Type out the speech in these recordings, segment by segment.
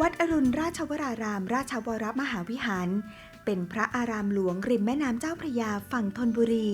วัดอรุณราชวราราม ราชวรมหาวิหาร เป็นพระอารามหลวงริมแม่น้ำเจ้าพระยาฝั่งธนบุรี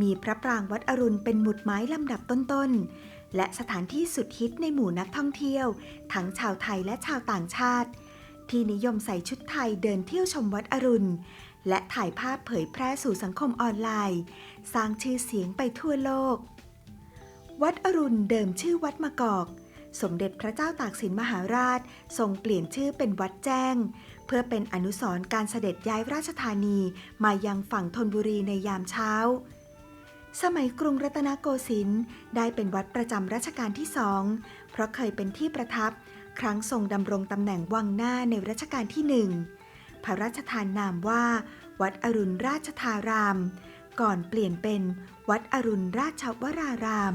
มีพระปรางวัดอรุณเป็นหมุดไม้ลำดับต้นๆ และสถานที่สุดฮิตในหมู่นักท่องเที่ยว ทั้งชาวไทยและชาวต่างชาติ ที่นิยมใส่ชุดไทยเดินเที่ยวชมวัดอรุณ และถ่ายภาพเผยแพร่สู่สังคมออนไลน์ สร้างชื่อเสียงไปทั่วโลก วัดอรุณเดิมชื่อวัดมะกอก สมเด็จพระเจ้าตากสินมหาราชทรงเปลี่ยนชื่อเป็นวัดแจ้ง เพื่อเป็นอนุสรณ์การเสด็จย้ายราชธานีมายังฝั่งธนบุรีในยามเช้า สมัยกรุงรัตนโกสินทร์ได้เป็นวัดประจำรัชกาลที่สอง เพราะเคยเป็นที่ประทับ ครั้งทรงดำรงตำแหน่งวังหน้าในรัชกาลที่หนึ่งพระราชทานนามว่า วัดอรุณราชธาราม ก่อนเปลี่ยนเป็นวัดอรุณราชวราราม